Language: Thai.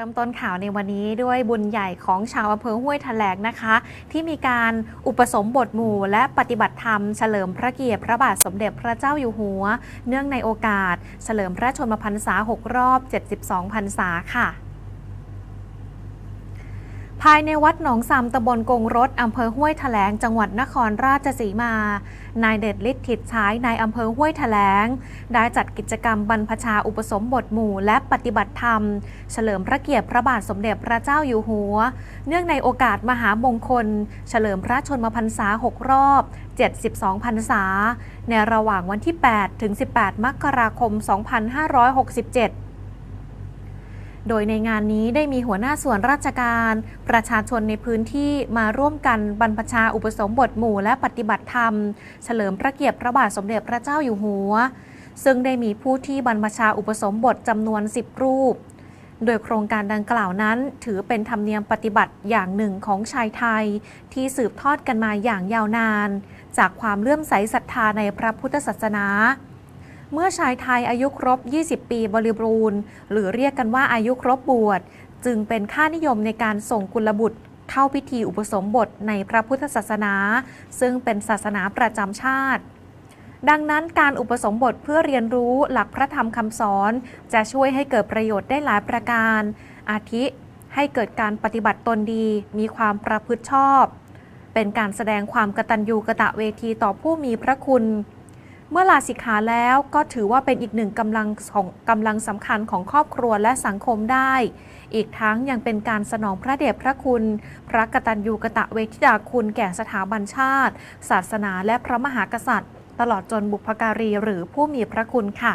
ริ่มต้นข่าวในวันนี้ด้วยบุญใหญ่ของชาวอำเภอห้วยแถลงนะคะ ที่มีการอุปสมบทหมู่และปฏิบัติธรรมเฉลิมพระเกียรติพระบาทสมเด็จพระเจ้าอยู่หัว เนื่องในโอกาส เฉลิมพระชนมพรรษา 6 รอบ 72พรรษาค่ะ ภายในวัดหนองซำตำบลกงรถอำเภอห้วยแถลง จังหวัดนครราชสีมา นายเดชฤทธิ์ถิดใช้นายอำเภอห้วยแถลง ได้จัดกิจกรรมบรรพชาอุปสมบทหมู่และปฏิบัติธรรม เฉลิมพระเกียรติพระบาทสมเด็จพระเจ้าอยู่หัว เนื่องในโอกาสมหามงคล เฉลิมพระชนมพรรษา 6 รอบ 72 พรรษา ในระหว่างวันที่ 8 ถึง 18 มกราคม 2567 โดยในงานนี้ได้มีหัวหน้าส่วนราชการ ประชาชนในพื้นที่มาร่วมกันบรรพชาอุปสมบทหมู่และปฏิบัติธรรม เฉลิมพระเกียรติพระบาทสมเด็จพระเจ้าอยู่หัว ซึ่งได้มีผู้ที่บรรพชาอุปสมบทจำนวน 10 รูป โดยโครงการดังกล่าวนั้น ถือเป็นธรรมเนียมปฏิบัติอย่างหนึ่งของชายไทย ที่สืบทอดกันมาอย่างยาวนาน จากความเลื่อมใสศรัทธาในพระพุทธศาสนา เมื่อชายไทยอายุครบ 20 ปีบริบูรณ์ หรือเรียกกันว่าอายุครบบวช จึงเป็นค่านิยมในการส่งกุลบุตรเข้าพิธีอุปสมบทในพระพุทธศาสนา ซึ่งเป็นศาสนาประจำชาติ ดังนั้นการอุปสมบทเพื่อเรียนรู้หลักพระธรรมคำสอน จะช่วยให้เกิดประโยชน์ได้หลายประการ อาทิให้เกิดการปฏิบัติตนดี มีความประพฤติชอบ เป็นการแสดงความกตัญญูกะตะเวทีต่อผู้มีพระคุณ เมื่อลาสิกขาแล้วก็ถือว่าเป็นอีกหนึ่งกำลังของกำลังสำคัญของครอบครัวและสังคมได้ อีกทั้งยังเป็นการสนองพระเดชพระคุณ พระกตัญญูกะตะเวทิดาคุณแก่สถาบันชาติ ศาสนาและพระมหากษัตริย์ ตลอดจนบุพการีหรือผู้มีพระคุณค่ะ